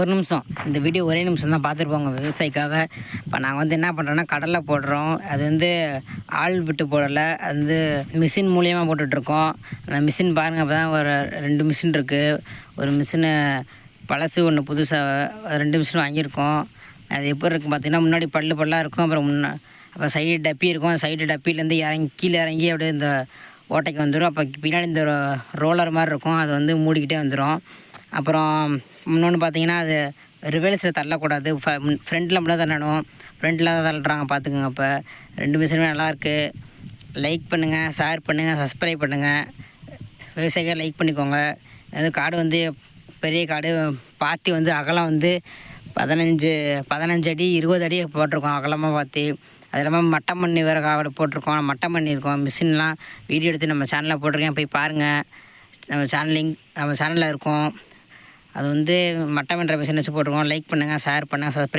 ஒரு நிமிஷம். இந்த வீடியோ ஒரே நிமிஷம் தான் பார்த்துருப்போங்க விவசாயிக்காக. இப்போ நாங்கள் வந்து என்ன பண்ணுறோன்னா கடலை போடுறோம். அது வந்து ஆள் விட்டு போடலை. அது வந்து மிஷின் மூலியமாக போட்டுட்ருக்கோம். அந்த மிஷின் பாருங்கள் அப்போ தான் ஒரு ரெண்டு மிஷின் இருக்குது ஒரு மிஷினு பழசு ஒன்று புதுசாக ரெண்டு மிஷின் வாங்கியிருக்கோம். அது எப்படி இருக்குது பார்த்திங்கன்னா முன்னாடி பல்லு பல்லாக இருக்கும். அப்புறம் முன்னே அப்போ சைடு டப்பி இருக்கும். சைடு டப்பிலேருந்து இறங்கி கீழே இறங்கி அப்படியே இந்த ஓட்டைக்கு வந்துடும் அப்போ பின்னாடி இந்த ரோலர் மாதிரி இருக்கும். அது வந்து மூடிக்கிட்டே வந்துடும் அப்புறம் இன்னொன்று பார்த்தீங்கன்னா அது ரிவேல்ஸில் தள்ளக்கூடாது. ஃப்ரெண்டில் மட்டும் தள்ளணும். ஃப்ரெண்டில் தான் தள்ளுறாங்க பார்த்துக்குங்க இப்போ ரெண்டு மிஷினுமே நல்லாயிருக்கு லைக் பண்ணுங்கள் ஷேர் பண்ணுங்கள் சப்ஸ்கிரைப் பண்ணுங்கள் விவசாயிகள் லைக் பண்ணிக்கோங்க. அது காடு வந்து பெரிய காடு பாத்தி வந்து அகலம் வந்து பதினஞ்சு பதினஞ்சு அடி இருபது அடி போட்டிருக்கோம் அகலமாக பாத்தி. அது இல்லாமல் மட்டம் பண்ணி வேறு காவடு போட்டிருக்கோம். மட்டம் பண்ணியிருக்கோம் மிஷின்லாம் வீடியோ எடுத்து நம்ம சேனலில் போட்டிருக்கேன். போய் பாருங்கள் நம்ம சேனல் லிங்க் நம்ம சேனலில் இருக்கும். அது வந்து மட்டம் என்ற மிஷின் வச்சு போட்டிருக்கோம் லைக் பண்ணுங்கள் ஷேர் பண்ணுங்கள் சப்ஸ்கிரைப்